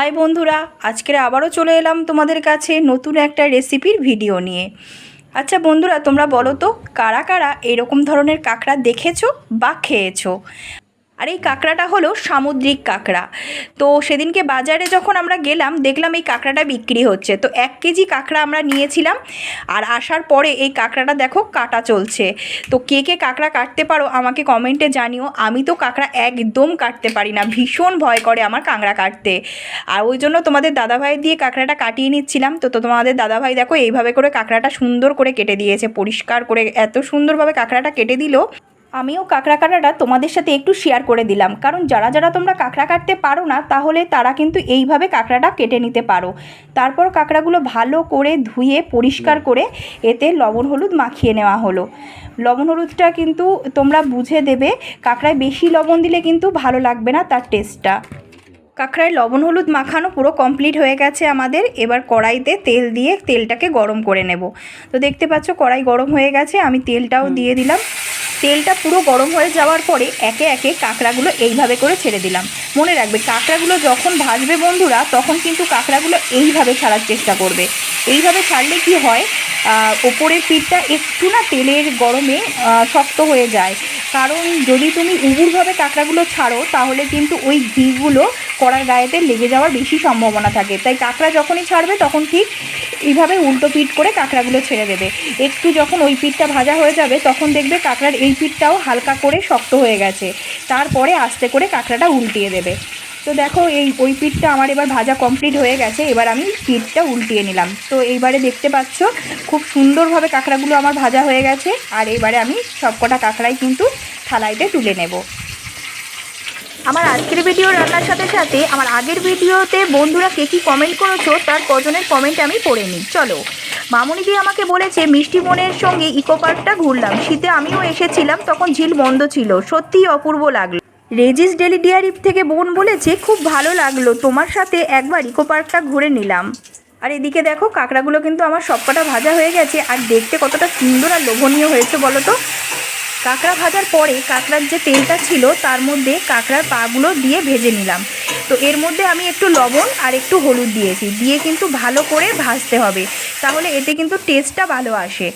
High বন্ধুরা, আজকের আবারও চলে এলাম তোমাদের কাছে নতুন একটা রেসিপির ভিডিও নিয়ে। আচ্ছা বন্ধুরা, তোমরা বলো তো, কারা কারা এরকম ধরনের কাঁকড়া দেখেছ বা খেয়েছো? আর এই কাঁকড়াটা হলো সামুদ্রিক কাঁকড়া। তো সেদিনকে বাজারে যখন আমরা গেলাম, দেখলাম এই কাঁকড়াটা বিক্রি হচ্ছে। তো এক কেজি কাঁকড়া আমরা নিয়েছিলাম আর আসার পরে এই কাঁকড়াটা দেখো কাটা চলছে। তো কে কে কাঁকড়া কাটতে পারো আমাকে কমেন্টে জানিও। আমি তো কাঁকড়া একদম কাটতে পারি না, ভীষণ ভয় করে আমার কাঁকড়া কাটতে। আর ওই জন্য তোমাদের দাদাভাই দিয়ে কাঁকড়াটা কাটিয়ে নিচ্ছিলাম। তো তো তোমাদের দাদাভাই দেখো এইভাবে করে কাঁকড়াটা সুন্দর করে কেটে দিয়েছে, পরিষ্কার করে এত সুন্দরভাবে কাঁকড়াটা কেটে দিল। আমিও কাঁকড়া কাটাটা তোমাদের সাথে একটু শেয়ার করে দিলাম। কারণ যারা যারা তোমরা কাঁকড়া কাটতে পারো না তাহলে তারা কিন্তু এইভাবে কাঁকড়াটা কেটে নিতে পারো। তারপর কাঁকড়াগুলো ভালো করে ধুয়ে পরিষ্কার করে এতে লবণ হলুদ মাখিয়ে নেওয়া হলো। লবণ হলুদটা কিন্তু তোমরা বুঝে দেবে কাঁকড়ায় বেশি লবণ দিলে কিন্তু ভালো লাগবে না তার টেস্টটা কাঁকড়ায় লবণ হলুদ মাখানো পুরো কমপ্লিট হয়ে গেছে আমাদের। এবার কড়াইতে তেল দিয়ে তেলটাকে গরম করে নেব। তো দেখতে পাচ্ছ কড়াই গরম হয়ে গেছে আমি তেলটাও দিয়ে দিলাম। তেলটা পুরো গরম হয়ে যাওয়ার পরে একে একে কাঁকড়াগুলো এইভাবে করে ছেড়ে দিলাম। মনে রাখবে, কাঁকড়াগুলো যখন ভাজবে বন্ধুরা, তখন কিন্তু কাঁকড়াগুলো এইভাবে ছাড়ার চেষ্টা করবে। এইভাবে ছাড়লে কি হয় ওপরের পিঠটা একটু না তেলের গরমে শক্ত হয়ে যায়। কারণ যদি তুমি উবুরভাবে কাঁকড়াগুলো ছাড়ো, তাহলে কিন্তু ওই ঘিগুলো কড়ার গায়েতে লেগে যাওয়ার বেশি সম্ভাবনা থাকে। তাই কাঁকড়া যখনই ছাড়বে, তখন ঠিক এইভাবে উল্টো পিঠ করে কাঁকড়াগুলো ছেড়ে দেবে। একটু যখন ওই পিঠটা ভাজা হয়ে যাবে, তখন দেখবে কাঁকড়ার এই পিঠটাও হালকা করে শক্ত হয়ে গেছে। তারপরে আস্তে করে কাঁকড়াটা উল্টিয়ে দেবে। তো দেখো, এই ওই পিঠটা আমার এবার ভাজা কমপ্লিট হয়ে গেছে। এবার আমি পিঠটা উল্টিয়ে নিলাম। তো এইবারে দেখতে পাচ্ছ, খুব সুন্দরভাবে কাঁকড়াগুলো আমার ভাজা হয়ে গেছে। আর এবারে আমি সবকটা কাঁকড়াই কিন্তু থালাইতে তুলে নেব। আমার আজকের ভিডিও রান্নার সাথে সাথে আমার আগের ভিডিওতে বন্ধুরা কে কী কমেন্ট করেছ, তার কজনের কমেন্ট আমি পড়ে নিই। চলো। মামুনি দি আমাকে বলেছে, মিষ্টি মনের সঙ্গে ইকো পার্কটা ঘুরলাম। শীতে আমিও এসেছিলাম, তখন ঝিল বন্ধ ছিল। সত্যিই অপূর্ব লাগল। রেজিস ডেলি ডিয়ারি থেকে বোন বলেছে, খুব ভালো লাগল। তোমার সাথে একবার ইকো পার্কটা ঘুরে নিলাম। আর এদিকে দেখো, কাঁকড়াগুলো কিন্তু আমার সবকটা ভাজা হয়ে গেছে। আর দেখতে কতটা সুন্দর আর লোভনীয় হয়েছে বলো তো? কাঁকড়া ভাজার পরে কাঁকড়ার যে তেলটা ছিল, তার মধ্যে কাঁকড়ার পাগুলো দিয়ে ভেজে নিলাম। তো এর মধ্যে আমি একটু লবণ আর একটু হলুদ দিয়েছি। দিয়ে কিন্তু ভালো করে ভাজতে হবে। তাহলে এতে কিন্তু টেস্টটা ভালো আসে।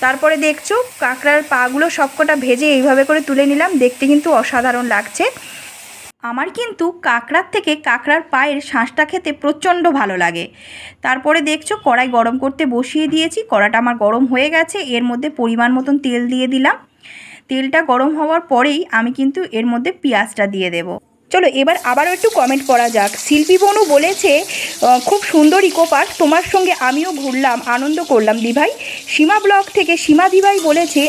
তারপরে দেখছ, কাঁকড়ার পাগুলো সবকটা ভেজে এইভাবে করে তুলে নিলাম। দেখতে কিন্তু অসাধারণ লাগছে। আমার কিন্তু কাঁকড়ার থেকে কাঁকড়ার পায়ের শাঁসটা খেতে প্রচণ্ড ভালো লাগে। তারপরে দেখছ, কড়াই গরম করতে বসিয়ে দিয়েছি। কড়াটা আমার গরম হয়ে গেছে। এর মধ্যে পরিমাণ মতন তেল দিয়ে দিলাম। তেলটা গরম হওয়ার পরেই আমি কিন্তু এর মধ্যে পেঁয়াজটা দিয়ে দেব। চলো, এবার আবারও একটু কমেন্ট করা যাক। শিল্পী বনু বলেছে খুব সুন্দর ইকো পার্ক তোমার সঙ্গে আমিও ঘুরলাম, আনন্দ করলাম। দিভাই সীমা ব্লক থেকে সীমা দিভাই বলেছে,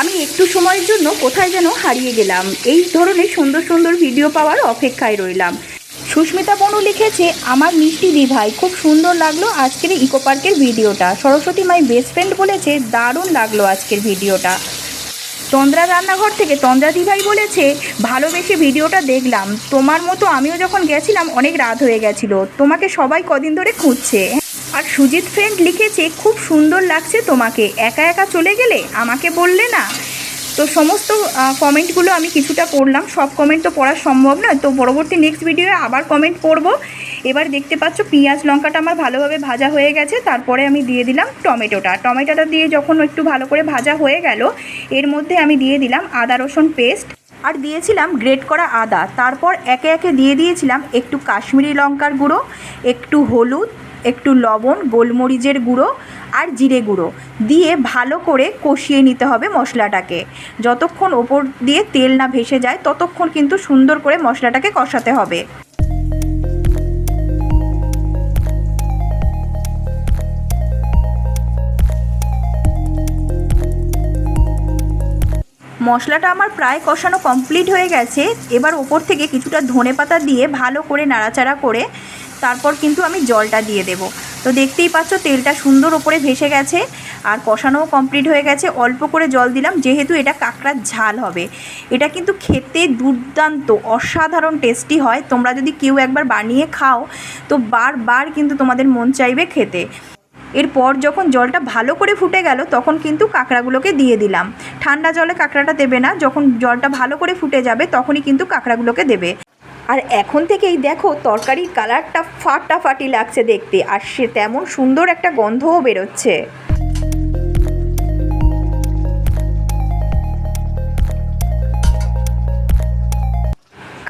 আমি একটু সময়ের জন্য কোথায় যেন হারিয়ে গেলাম। এই ধরনের সুন্দর সুন্দর ভিডিও পাওয়ার অপেক্ষায় রইলাম। সুস্মিতা বনু লিখেছে, আমার মিষ্টি দিভাই, খুব সুন্দর লাগল আজকের ইকো পার্কের ভিডিওটা সরস্বতী মাই বেস্ট ফ্রেন্ড বলেছে, দারুণ লাগল আজকের ভিডিওটা তন্দ্রা রান্নাঘর থেকে তন্দ্রা দিভাই বলেছে, ভালোবেসে ভিডিওটা দেখলাম। তোমার মতো আমিও যখন গেছিলাম, অনেক রাত হয়ে গেছিল। তোমাকে সবাই কদিন ধরে খুঁজছে। আর সুজিত ফ্রেন্ড লিখেছে, খুব সুন্দর লাগছে তোমাকে। একা একা চলে গেলে আমাকে বললে না? তো সমস্ত কমেন্টগুলো আমি কিছুটা পড়লাম। সব কমেন্ট তো পড়া সম্ভব নয় তো পরবর্তী নেক্সট ভিডিওয়ে আবার কমেন্ট করব এবার দেখতে পাচ্ছ, পেঁয়াজ লঙ্কাটা আমার ভালোভাবে ভাজা হয়ে গেছে। তারপরে আমি দিয়ে দিলাম টমেটোটা। টমেটোটা দিয়ে যখন একটু ভালো করে ভাজা হয়ে গেল, এর মধ্যে আমি দিয়ে দিলাম আদা রসুন পেস্ট আর দিয়েছিলাম গ্রেট করা আদা। তারপর একে একে দিয়ে দিয়েছিলাম একটু কাশ্মীরি লঙ্কার গুঁড়ো, একটু হলুদ একটু লবণ, গোলমরিচের গুঁড়ো আর জিরে গুঁড়ো দিয়ে ভালো করে কষিয়ে নিতে হবে মশলাটাকে। যতক্ষণ ওপর দিয়ে তেল না ভেসে যায়, ততক্ষণ কিন্তু সুন্দর করে মশলাটাকে কষাতে হবে। মশলাটা আমার প্রায় কষানো কমপ্লিট হয়ে গেছে। এবার ওপর থেকে কিছুটা ধনে পাতা দিয়ে ভালো করে নাড়াচাড়া করে তারপর কিন্তু আমি জলটা দিয়ে দেব। তো দেখতেই পাচ্ছ তেলটা সুন্দর ওপরে ভেসে গেছে আর কষানোও কমপ্লিট হয়ে গেছে। অল্প করে জল দিলাম, যেহেতু এটা কাঁকড়ার ঝাল হবে। এটা কিন্তু খেতে দুর্দান্ত, অসাধারণ টেস্টি হয়। তোমরা যদি কেউ একবার বানিয়ে খাও, তো বারবার কিন্তু তোমাদের মন চাইবে খেতে। এরপর যখন জলটা ভালো করে ফুটে গেল, তখন কিন্তু কাঁকড়াগুলোকে দিয়ে দিলাম। ঠান্ডা জলে কাঁকড়াটা দেবে না, যখন জলটা ভালো করে ফুটে যাবে, তখনই কিন্তু কাঁকড়াগুলোকে দেবে। আর এখন থেকেই দেখো তরকারির কালারটা ফাটাফাটি লাগছে দেখতে, আর সে তেমন সুন্দর একটা গন্ধও বেরোচ্ছে।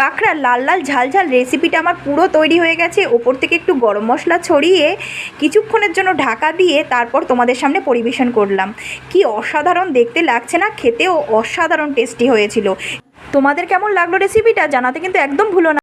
কাঁকড়ার লাল লাল ঝাল ঝাল রেসিপিটা আমার পুরো তৈরি হয়ে গেছে। ওপর থেকে একটু গরম মশলা ছড়িয়ে কিছুক্ষণের জন্য ঢাকা দিয়ে তারপর তোমাদের সামনে পরিবেশন করলাম। কি অসাধারণ দেখতে লাগছে না? খেতেও অসাধারণ টেস্টি হয়েছিল। তোমাদের কেমন লাগল রেসিপিটা জানাতে কিন্তু একদম ভুলো না।